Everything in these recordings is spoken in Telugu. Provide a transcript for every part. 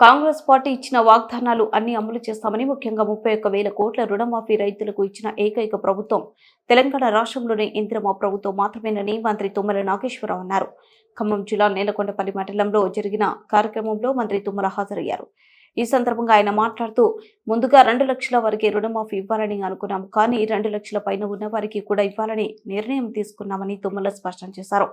కాంగ్రెస్ పార్టీ ఇచ్చిన వాగ్దానాలు అన్ని అమలు చేస్తామని ముఖ్యంగా ముప్పై ఒక్క వేల కోట్ల రుణమాఫీ రైతులకు ఇచ్చిన ఏకైక ప్రభుత్వం. తెలంగాణ రాష్ట్రంలోని ఇందిరమ ప్రభుత్వం మాత్రమేనని మంత్రి తుమ్మల నాగేశ్వరరావు అన్నారు. ఖమ్మం జిల్లా నేలకొండపల్లి మండలంలో జరిగిన కార్యక్రమంలో మంత్రి తుమ్మల హాజరయ్యారు. ఈ సందర్భంగా ఆయన మాట్లాడుతూ ముందుగా రెండు లక్షల వరకే రుణమాఫీ ఇవ్వాలని అనుకున్నాం కానీ రెండు లక్షల పైన ఉన్న వారికి కూడా ఇవ్వాలని నిర్ణయం తీసుకున్నామని తుమ్మల స్పష్టం చేశారు.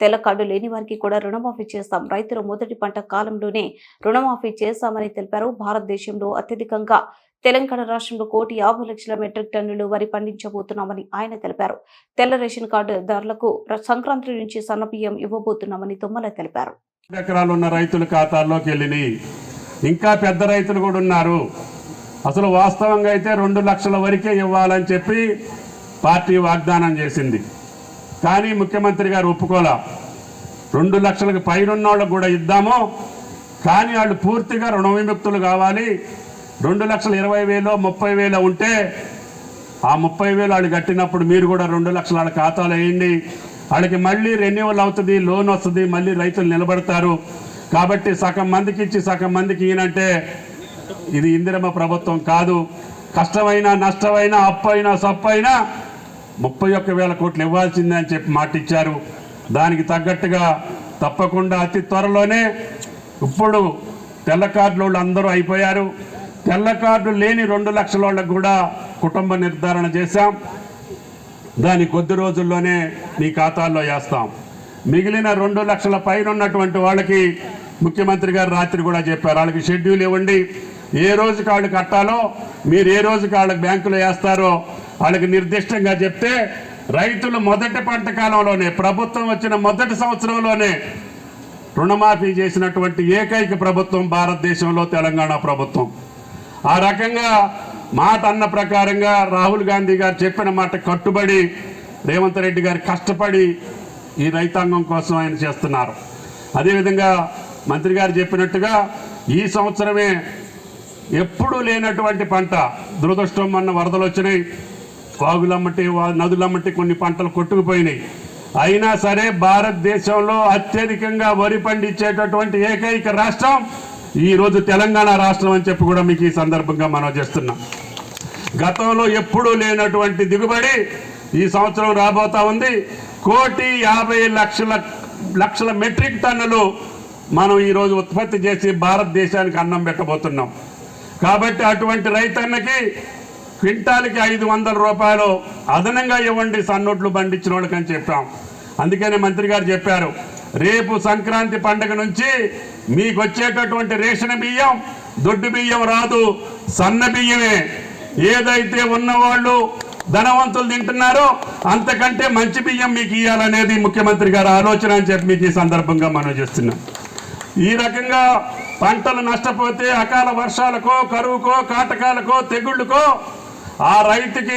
తెల్ల కార్డు లేని వారికి కూడా రుణమాఫీ చేస్తాం. రైతులు మొదటి పంట కాలంలోనే రుణమాఫీ చేస్తామని తెలిపారు. భారతదేశంలో అత్యధికంగా తెలంగాణ రాష్ట్రంలో కోటి యాభై లక్షల మెట్రిక్ టన్నులు వరి పండించబోతున్నామని ఆయన తెలిపారు. తెల్ల రేషన్ కార్డు ధరలకు సంక్రాంతి నుంచి సన్నబియ్యం ఇవ్వబోతున్నామని తుమ్మల తెలిపారు. ఎకరాలు ఉన్న రైతుల ఖాతాల్లోకి వెళ్ళినాయి. ఇంకా పెద్ద రైతులు కూడా ఉన్నారు. అసలు వాస్తవంగా అయితే రెండు లక్షల వరకే ఇవ్వాలని చెప్పి పార్టీ వాగ్దానం చేసింది. కానీ ముఖ్యమంత్రి గారు ఒప్పుకోలా. రెండు లక్షలకు పైన వాళ్ళకు కూడా ఇద్దాము. కానీ వాళ్ళు పూర్తిగా రుణ విముక్తులు కావాలి. రెండు లక్షల ఇరవై వేలో ముప్పై వేలో ఉంటే ఆ ముప్పై వేలు వాళ్ళు కట్టినప్పుడు మీరు కూడా రెండు లక్షల వాళ్ళ ఖాతాలో వేయండి. వాళ్ళకి మళ్ళీ రెన్యువల్ అవుతుంది లోన్ వస్తుంది మళ్ళీ రైతులు నిలబడతారు. కాబట్టి సగం మందికి ఇచ్చి సగం మందికి ఈయనంటే ఇది ఇందిరమ్మ ప్రభుత్వం కాదు. కష్టమైనా నష్టమైనా అప్పైనా సప్పైనా ముప్పై ఒక్క వేల కోట్లు ఇవ్వాల్సిందే అని చెప్పి మాట ఇచ్చారు దానికి తగ్గట్టుగా తప్పకుండా అతి త్వరలోనే ఇప్పుడు తెల్ల కార్డులు వాళ్ళు అందరూ అయిపోయారు. తెల్ల కార్డు లేని రెండు లక్షల వాళ్ళకు కూడా కుటుంబ నిర్ధారణ చేశాం. దాని కొద్ది రోజుల్లోనే మీ ఖాతాల్లో వేస్తాం. మిగిలిన రెండు లక్షల పైన ఉన్నటువంటి వాళ్ళకి ముఖ్యమంత్రి గారు రాత్రి కూడా చెప్పారు. వాళ్ళకి షెడ్యూల్ ఇవ్వండి. ఏ రోజుకి వాళ్ళు కట్టాలో మీరు ఏ రోజుకి వాళ్ళకి బ్యాంకులో వేస్తారో వాళ్ళకి నిర్దిష్టంగా చెప్తే రైతులు మొదటి పంట కాలంలోనే ప్రభుత్వం వచ్చిన మొదటి సంవత్సరంలోనే రుణమాఫీ చేసినటువంటి ఏకైక ప్రభుత్వం భారతదేశంలో తెలంగాణ ప్రభుత్వం. ఆ రకంగా మాట అన్న ప్రకారంగా రాహుల్ గాంధీ గారు చెప్పిన మాట కట్టుబడి రేవంత్ రెడ్డి గారు కష్టపడి ఈ రైతాంగం కోసం ఆయన చేస్తున్నారు. అదేవిధంగా మంత్రి గారు చెప్పినట్టుగా ఈ సంవత్సరమే ఎప్పుడూ లేనటువంటి పంట దురదృష్టం అన్న వరదలు వచ్చినాయి. వాగులమ్మటి నదులమ్మటి కొన్ని పంటలు కొట్టుకుపోయినాయి. అయినా సరే భారతదేశంలో అత్యధికంగా వరి పండించేటటువంటి ఏకైక రాష్ట్రం ఈరోజు తెలంగాణ రాష్ట్రం అని చెప్పి కూడా మీకు ఈ సందర్భంగా మనం చేస్తున్నాం. గతంలో ఎప్పుడూ లేనటువంటి దిగుబడి ఈ సంవత్సరం రాబోతా ఉంది. కోటి యాభై లక్షల లక్షల మెట్రిక్ టన్నులు మనం ఈరోజు ఉత్పత్తి చేసి భారతదేశానికి అన్నం పెట్టబోతున్నాం. కాబట్టి అటువంటి రైతన్నకి క్వింటాల్కి ఐదు వందల రూపాయలు అదనంగా ఇవ్వండి సన్నోట్లు పండించిన వాళ్ళకని చెప్పాం. అందుకనే మంత్రి గారు చెప్పారు రేపు సంక్రాంతి పండుగ నుంచి మీకు వచ్చేటటువంటి రేషన్ బియ్యం దొడ్డు బియ్యం రాదు సన్న బియ్యమే. ఏదైతే ఉన్నవాళ్ళు ధనవంతులు తింటున్నారో అంతకంటే మంచి బియ్యం మీకు ఇవ్వాలనేది ముఖ్యమంత్రి గారి ఆలోచన అని చెప్పి మీకు ఈ సందర్భంగా మనం చేస్తున్నాం. ఈ రకంగా పంటలు నష్టపోతే అకాల వర్షాలకో కరువుకో కాటకాలకో తెగుళ్ళకో ఆ రైతుకి